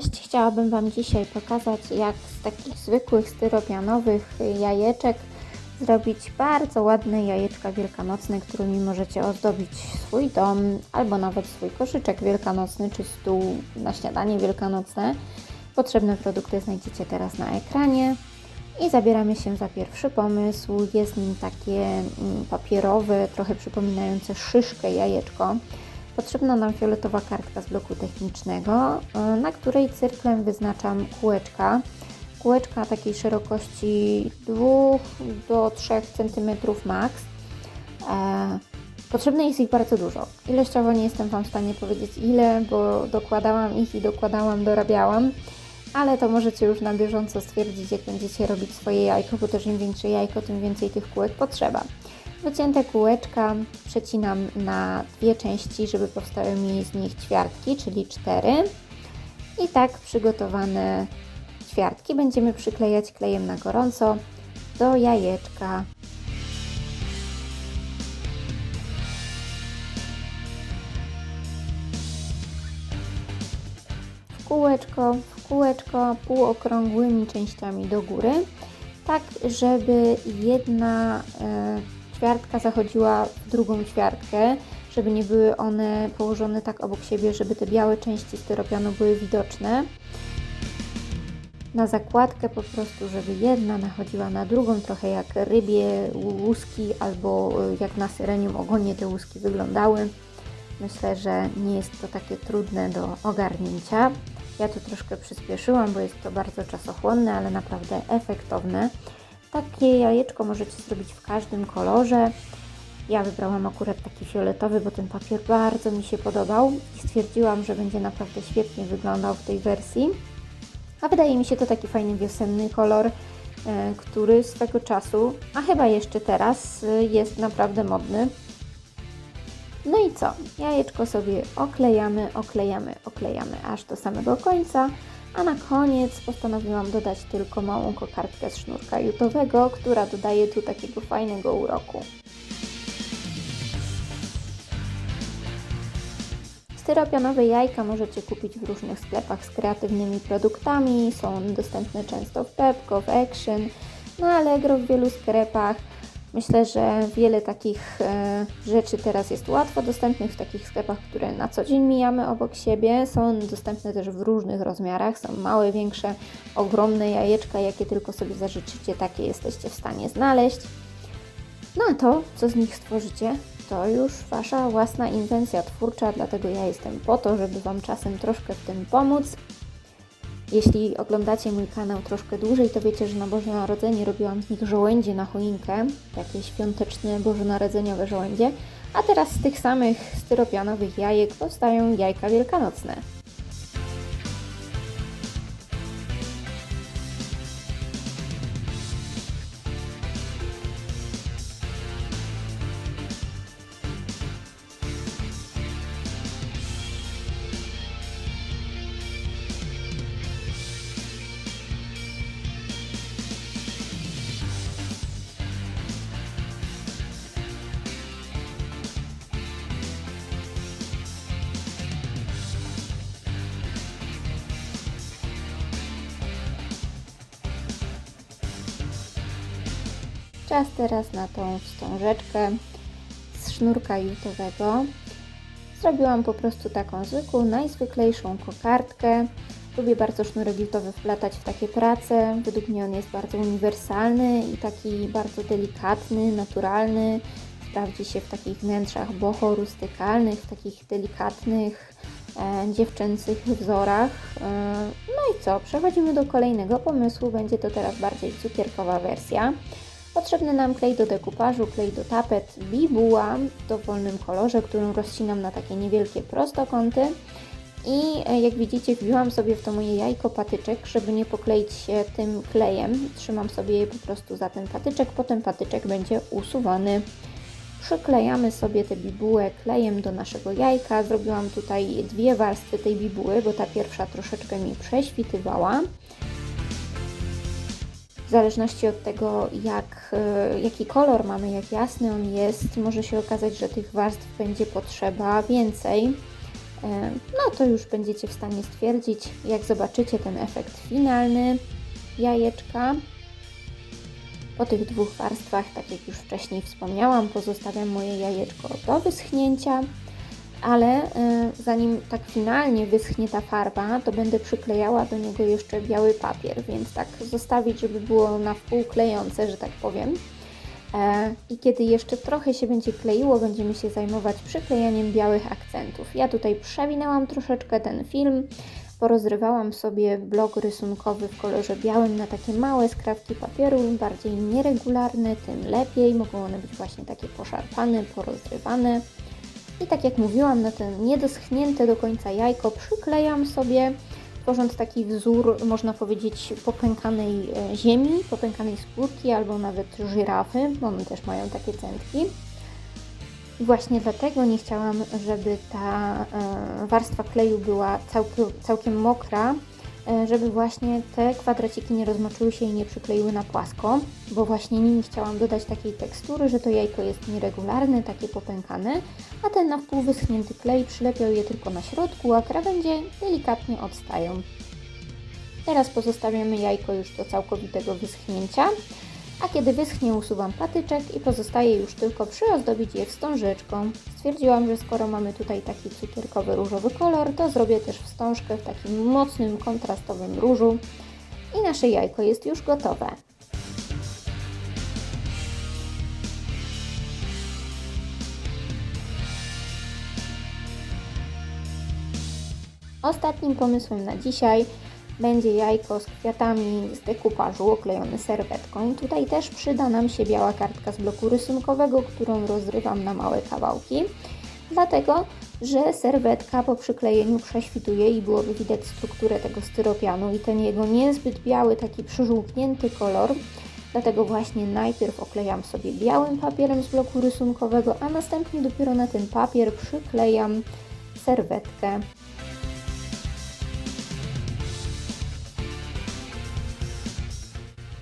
Cześć, chciałabym Wam dzisiaj pokazać jak z takich zwykłych styropianowych jajeczek zrobić bardzo ładne jajeczka wielkanocne, którymi możecie ozdobić swój dom albo nawet swój koszyczek wielkanocny czy stół na śniadanie wielkanocne. Potrzebne produkty znajdziecie teraz na ekranie i zabieramy się za pierwszy pomysł. Jest nim takie mm, papierowe, trochę przypominające szyszkę jajeczko. Potrzebna nam fioletowa kartka z bloku technicznego, y, na której cyrklem wyznaczam kółeczka. Kółeczka takiej szerokości 2 do 3 cm max. E, Potrzebne jest ich bardzo dużo. Ilościowo nie jestem Wam w stanie powiedzieć ile, bo dokładałam ich i dokładałam, dorabiałam, ale to możecie już na bieżąco stwierdzić, jak będziecie robić swoje jajko, bo też im większe jajko, tym więcej tych kółek potrzeba. Wycięte kółeczka przecinam na dwie części, żeby powstały mi z nich ćwiartki, czyli cztery. I tak przygotowane ćwiartki będziemy przyklejać klejem na gorąco do jajeczka. W kółeczko, w kółeczko półokrągłymi częściami do góry, tak żeby jedna e, ćwiartka zachodziła w drugą ćwiartkę, żeby nie były one położone tak obok siebie, żeby te białe części styropianu były widoczne. Na zakładkę po prostu, żeby jedna nachodziła na drugą, trochę jak rybie łuski albo y, jak na syrenium ogonie te łuski wyglądały. Myślę, że nie jest to takie trudne do ogarnięcia. Ja tu troszkę przyspieszyłam, bo jest to bardzo czasochłonne, ale naprawdę efektowne. Takie jajeczko możecie zrobić w każdym kolorze. Ja wybrałam akurat taki fioletowy, bo ten papier bardzo mi się podobał i stwierdziłam, że będzie naprawdę świetnie wyglądał w tej wersji. A wydaje mi się to taki fajny wiosenny kolor, e, który swego czasu, a chyba jeszcze teraz, e, jest naprawdę modny. No i co? Jajeczko sobie oklejamy, oklejamy, oklejamy aż do samego końca. A na koniec postanowiłam dodać tylko małą kokardkę z sznurka jutowego, która dodaje tu takiego fajnego uroku. Styropianowe jajka możecie kupić w różnych sklepach z kreatywnymi produktami. Są dostępne często w Pepco, w Action, na Allegro w wielu sklepach. Myślę, że wiele takich e, rzeczy teraz jest łatwo dostępnych w takich sklepach, które na co dzień mijamy obok siebie. Są dostępne też w różnych rozmiarach. Są małe, większe, ogromne jajeczka, jakie tylko sobie zażyczycie, takie jesteście w stanie znaleźć. No a to, co z nich stworzycie, to już Wasza własna inwencja twórcza, dlatego ja jestem po to, żeby Wam czasem troszkę w tym pomóc. Jeśli oglądacie mój kanał troszkę dłużej, to wiecie, że na Boże Narodzenie robiłam z nich żołędzie na choinkę, takie świąteczne bożonarodzeniowe żołędzie, a teraz z tych samych styropianowych jajek powstają jajka wielkanocne. Czas teraz na tą wstążeczkę z sznurka jutowego. Zrobiłam po prostu taką zwykłą, najzwyklejszą kokardkę. Lubię bardzo sznurek jutowy wplatać w takie prace. Według mnie on jest bardzo uniwersalny i taki bardzo delikatny, naturalny. Sprawdzi się w takich wnętrzach boho rustykalnych, w takich delikatnych, e, dziewczęcych wzorach. E, no i co? Przechodzimy do kolejnego pomysłu. Będzie to teraz bardziej cukierkowa wersja. Potrzebny nam klej do dekupażu, klej do tapet, bibuła w dowolnym kolorze, którą rozcinam na takie niewielkie prostokąty. I e, jak widzicie, wbiłam sobie w to moje jajko patyczek, żeby nie pokleić się tym klejem. Trzymam sobie je po prostu za ten patyczek, potem patyczek będzie usuwany. Przyklejamy sobie tę bibułę klejem do naszego jajka. Zrobiłam tutaj dwie warstwy tej bibuły, bo ta pierwsza troszeczkę mi prześwitywała. W zależności od tego, jak, e, jaki kolor mamy, jak jasny on jest, może się okazać, że tych warstw będzie potrzeba więcej. E, No to już będziecie w stanie stwierdzić, jak zobaczycie ten efekt finalny jajeczka. Po tych dwóch warstwach, tak jak już wcześniej wspomniałam, pozostawiam moje jajeczko do wyschnięcia, ale y, zanim tak finalnie wyschnie ta farba, to będę przyklejała do niego jeszcze biały papier, więc tak zostawić, żeby było na wpół klejące, że tak powiem. E, I kiedy jeszcze trochę się będzie kleiło, będziemy się zajmować przyklejaniem białych akcentów. Ja tutaj przewinęłam troszeczkę ten film, porozrywałam sobie blok rysunkowy w kolorze białym na takie małe skrawki papieru, im bardziej nieregularne, tym lepiej. Mogą one być właśnie takie poszarpane, porozrywane. I tak jak mówiłam, na ten niedoschnięte do końca jajko przyklejam sobie, tworząc taki wzór, można powiedzieć, popękanej e, ziemi, popękanej skórki albo nawet żyrafy, bo one też mają takie centki. I właśnie dlatego nie chciałam, żeby ta e, warstwa kleju była całkiem, mokra, żeby właśnie te kwadraciki nie rozmoczyły się i nie przykleiły na płasko, bo właśnie nimi chciałam dodać takiej tekstury, że to jajko jest nieregularne, takie popękane, a ten na wpół wyschnięty klej przylepiał je tylko na środku, a krawędzie delikatnie odstają. Teraz pozostawiamy jajko już do całkowitego wyschnięcia. A kiedy wyschnie, usuwam patyczek i pozostaje już tylko przyozdobić je wstążeczką. Stwierdziłam, że skoro mamy tutaj taki cukierkowy różowy kolor, to zrobię też wstążkę w takim mocnym, kontrastowym różu. I nasze jajko jest już gotowe. Ostatnim pomysłem na dzisiaj będzie jajko z kwiatami z dekupażu oklejone serwetką. Tutaj też przyda nam się biała kartka z bloku rysunkowego, którą rozrywam na małe kawałki. Dlatego, że serwetka po przyklejeniu prześwituje i byłoby widać strukturę tego styropianu i ten jego niezbyt biały, taki przyżółknięty kolor. Dlatego właśnie najpierw oklejam sobie białym papierem z bloku rysunkowego, a następnie dopiero na ten papier przyklejam serwetkę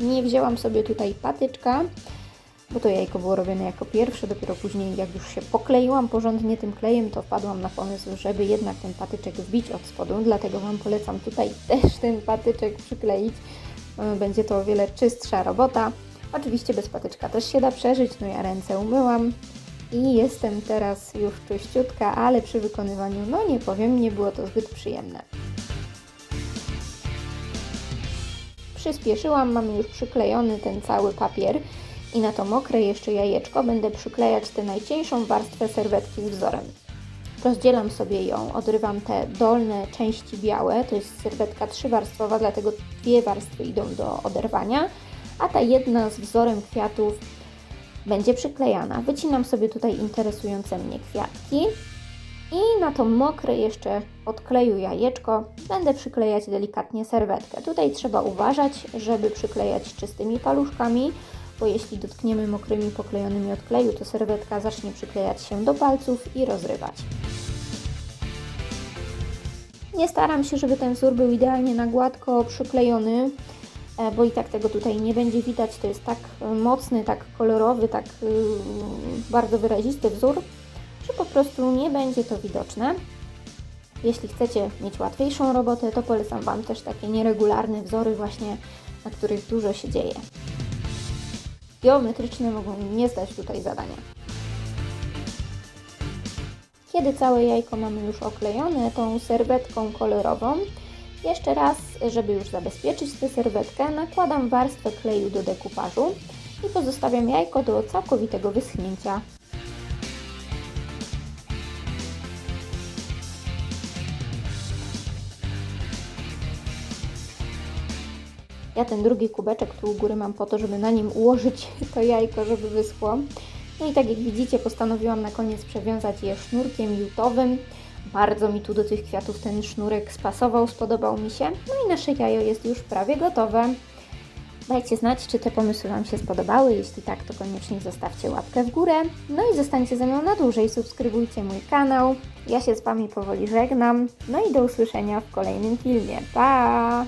Nie wzięłam sobie tutaj patyczka, bo to jajko było robione jako pierwsze, dopiero później jak już się pokleiłam porządnie tym klejem, to wpadłam na pomysł, żeby jednak ten patyczek wbić od spodu, dlatego Wam polecam tutaj też ten patyczek przykleić. E, będzie to o wiele czystsza robota. Oczywiście bez patyczka też się da przeżyć, no ja ręce umyłam i jestem teraz już czyściutka, ale przy wykonywaniu, no nie powiem, nie było to zbyt przyjemne. Przyspieszyłam, mamy już przyklejony ten cały papier i na to mokre jeszcze jajeczko będę przyklejać tę najcieńszą warstwę serwetki z wzorem. Rozdzielam sobie ją, odrywam te dolne części białe, to jest serwetka trzywarstwowa, dlatego dwie warstwy idą do oderwania, a ta jedna z wzorem kwiatów będzie przyklejana. Wycinam sobie tutaj interesujące mnie kwiatki i na to mokre jeszcze odkleju jajeczko będę przyklejać delikatnie serwetkę. Tutaj trzeba uważać, żeby przyklejać czystymi paluszkami, bo jeśli dotkniemy mokrymi poklejonymi odkleju, to serwetka zacznie przyklejać się do palców i rozrywać. Nie staram się, żeby ten wzór był idealnie na gładko przyklejony, e, bo i tak tego tutaj nie będzie widać. To jest tak mocny, tak kolorowy, tak yy, bardzo wyrazisty wzór, że po prostu nie będzie to widoczne. Jeśli chcecie mieć łatwiejszą robotę, to polecam Wam też takie nieregularne wzory właśnie, na których dużo się dzieje. Geometryczne mogą nie zdać tutaj zadania. Kiedy całe jajko mamy już oklejone tą serwetką kolorową, jeszcze raz, żeby już zabezpieczyć tę serwetkę, nakładam warstwę kleju do dekupażu i pozostawiam jajko do całkowitego wyschnięcia. Ja ten drugi kubeczek tu u góry mam po to, żeby na nim ułożyć to jajko, żeby wyschło. No i tak jak widzicie, postanowiłam na koniec przewiązać je sznurkiem jutowym. Bardzo mi tu do tych kwiatów ten sznurek spasował, spodobał mi się. No i nasze jajo jest już prawie gotowe. Dajcie znać, czy te pomysły Wam się spodobały. Jeśli tak, to koniecznie zostawcie łapkę w górę. No i zostańcie ze mną na dłużej. Subskrybujcie mój kanał. Ja się z Wami powoli żegnam. No i do usłyszenia w kolejnym filmie. Pa!